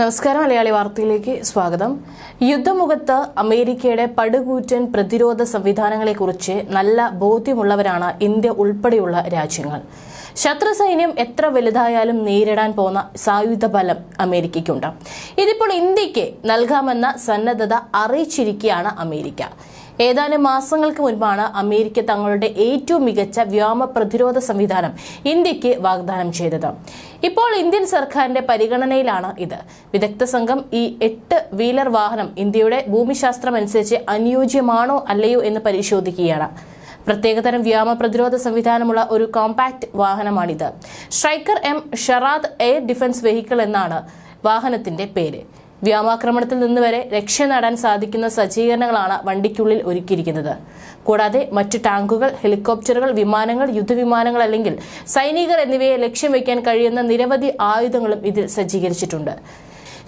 നമസ്കാരം മലയാളി വാർത്തയിലേക്ക് സ്വാഗതം. യുദ്ധമുഖത്ത് അമേരിക്കയുടെ പടുകൂറ്റൻ പ്രതിരോധ സംവിധാനങ്ങളെക്കുറിച്ച് നല്ല ബോധ്യമുള്ളവരാണ് ഇന്ത്യ ഉൾപ്പെടെയുള്ള രാജ്യങ്ങൾ. ശത്രു സൈന്യം എത്ര വലുതായാലും നേരിടാൻ പോകുന്ന സായുധ ബലം അമേരിക്കയ്ക്കുണ്ട്. ഇതിപ്പോൾ ഇന്ത്യയ്ക്ക് നൽകാമെന്ന സന്നദ്ധത അറിയിച്ചിരിക്കുകയാണ് അമേരിക്ക. ഏതാനും മാസങ്ങൾക്ക് മുൻപാണ് അമേരിക്ക തങ്ങളുടെ ഏറ്റവും മികച്ച വ്യോമ പ്രതിരോധ സംവിധാനം ഇന്ത്യയ്ക്ക് വാഗ്ദാനം ചെയ്തത്. ഇപ്പോൾ ഇന്ത്യൻ സർക്കാരിന്റെ പരിഗണനയിലാണ് ഇത്. വിദഗ്ധ സംഘം ഈ എട്ട് വീലർ വാഹനം ഇന്ത്യയുടെ ഭൂമിശാസ്ത്രം അനുസരിച്ച് അനുയോജ്യമാണോ അല്ലയോ എന്ന് പരിശോധിക്കുകയാണ്. പ്രത്യേകതരം വ്യോമ പ്രതിരോധ സംവിധാനമുള്ള ഒരു compact വാഹനമാണിത്. Striker M SHORAD air defence vehicle എന്നാണ് വാഹനത്തിന്റെ പേര്. വ്യോമാക്രമണത്തിൽ നിന്ന് വരെ രക്ഷ നേടാൻ സാധിക്കുന്ന സജ്ജീകരണങ്ങളാണ് വണ്ടിക്കുള്ളിൽ ഒരുക്കിയിരിക്കുന്നത്. കൂടാതെ മറ്റ് ടാങ്കുകൾ ഹെലികോപ്റ്ററുകൾ വിമാനങ്ങൾ യുദ്ധവിമാനങ്ങൾ അല്ലെങ്കിൽ സൈനികർ എന്നിവയെ ലക്ഷ്യം വയ്ക്കാൻ കഴിയുന്ന നിരവധി ആയുധങ്ങളും ഇതിൽ സജ്ജീകരിച്ചിട്ടുണ്ട്.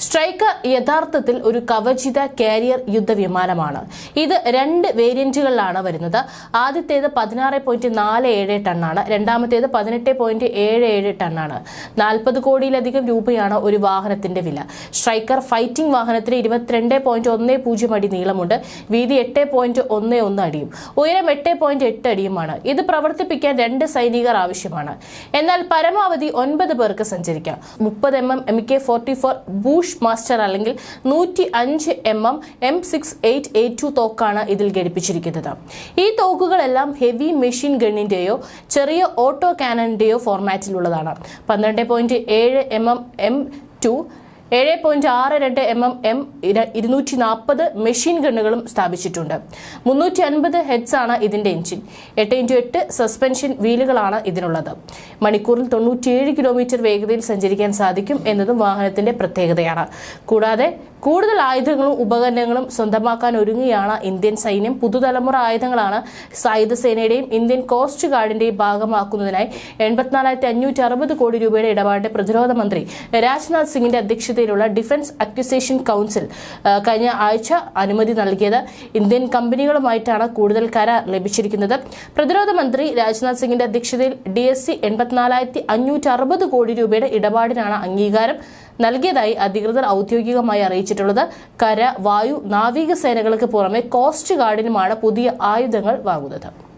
സ്ട്രൈക്കർ യഥാർത്ഥത്തിൽ ഒരു കവചിത കാരിയർ യുദ്ധവിമാനമാണ്. ഇത് രണ്ട് വേരിയന്റുകളിലാണ് വരുന്നത്. ആദ്യത്തേത് പതിനാറ് പോയിന്റ് നാല് ഏഴ് ടണ്ണാണ്. രണ്ടാമത്തേത് പതിനെട്ട് പോയിന്റ് ഏഴ് ഏഴ് ടണ്ണാണ്. നാൽപ്പത് കോടിയിലധികം രൂപയാണ് ഒരു വാഹനത്തിന്റെ വില. സ്ട്രൈക്കർ ഫൈറ്റിംഗ് വാഹനത്തിന് ഇരുപത്തിരണ്ട് പോയിന്റ് ഒന്ന് പൂജ്യം അടി നീളമുണ്ട്. വീതി എട്ട് പോയിന്റ് ഒന്ന് ഒന്ന് അടിയും. ഉയരം എട്ട് പോയിന്റ് എട്ട് അടിയുമാണ്. ഇത് പ്രവർത്തിപ്പിക്കാൻ രണ്ട് സൈനികർ ആവശ്യമാണ്. എന്നാൽ പരമാവധി ഒൻപത് പേർക്ക് സഞ്ചരിക്കാം. മുപ്പത് M M M K forty four Bushmaster അല്ലെങ്കിൽ നൂറ്റി അഞ്ച് M M M six eight eight two തോക്കാണ് ഇതിൽ ഘടിപ്പിച്ചിരിക്കുന്നത്. ഈ തോക്കുകളെല്ലാം ഹെവി മെഷീൻ ഗണ്ണിന്റെയോ ചെറിയ ഓട്ടോ കാനണിന്റെയോ ഫോർമാറ്റിലുള്ളതാണ്. പന്ത്രണ്ട് പോയിന്റ് ഏഴ് എം എം എം ടു ഏഴ് പോയിന്റ് ആറ് രണ്ട് എം എം എം ഇരുന്നൂറ്റി നാൽപ്പത് മെഷീൻ ഗണ്ണുകളും സ്ഥാപിച്ചിട്ടുണ്ട്. മുന്നൂറ്റി അൻപത് ഹെഡ്സ് ആണ് ഇതിന്റെ എഞ്ചിൻ എട്ട് ഇന്റു എട്ട് സസ്പെൻഷൻ വീലുകളാണ് ഇതിനുള്ളത്. മണിക്കൂറിൽ തൊണ്ണൂറ്റിയേഴ് കിലോമീറ്റർ വേഗതയിൽ സഞ്ചരിക്കാൻ സാധിക്കും എന്നതും വാഹനത്തിന്റെ പ്രത്യേകതയാണ്. കൂടാതെ കൂടുതൽ ആയുധങ്ങളും ഉപകരണങ്ങളും സ്വന്തമാക്കാൻ ഒരുങ്ങിയാണ് ഇന്ത്യൻ സൈന്യം. പുതുതലമുറ ആയുധങ്ങളാണ് സായുധ സേനയുടെയും ഇന്ത്യൻ കോസ്റ്റ് ഗാർഡിന്റെയും ഭാഗമാക്കുന്നതിനായി എൺപത്തിനാലായിരത്തി അഞ്ഞൂറ്റി അറുപത് കോടി രൂപയുടെ ഇടപാടിന്റെ പ്രതിരോധ മന്ത്രി രാജ്നാഥ് സിംഗിന്റെ അധ്യക്ഷതയിലുള്ള ഡിഫൻസ് അക്വിസേഷൻ കൗൺസിൽ കഴിഞ്ഞ ആഴ്ച അനുമതി നൽകിയത്. ഇന്ത്യൻ കമ്പനികളുമായിട്ടാണ് കൂടുതൽ കരാർ ലഭിച്ചിരിക്കുന്നത്. പ്രതിരോധ മന്ത്രി രാജ്നാഥ് സിംഗിന്റെ അധ്യക്ഷതയിൽ ഡി എസ് സി എൺപത്തിനാലായിരത്തി അഞ്ഞൂറ്റി അറുപത് കോടി രൂപയുടെ ഇടപാടിനാണ് അംഗീകാരം. നൽകിയതായി അധികൃതർ ഔദ്യോഗികമായി അറിയിച്ചിട്ടുള്ളത്. കര വായു നാവിക സേനകൾക്ക് പുറമെ കോസ്റ്റ് ഗാർഡിനുമാണ് പുതിയ ആയുധങ്ങൾ വാങ്ങുന്നത്.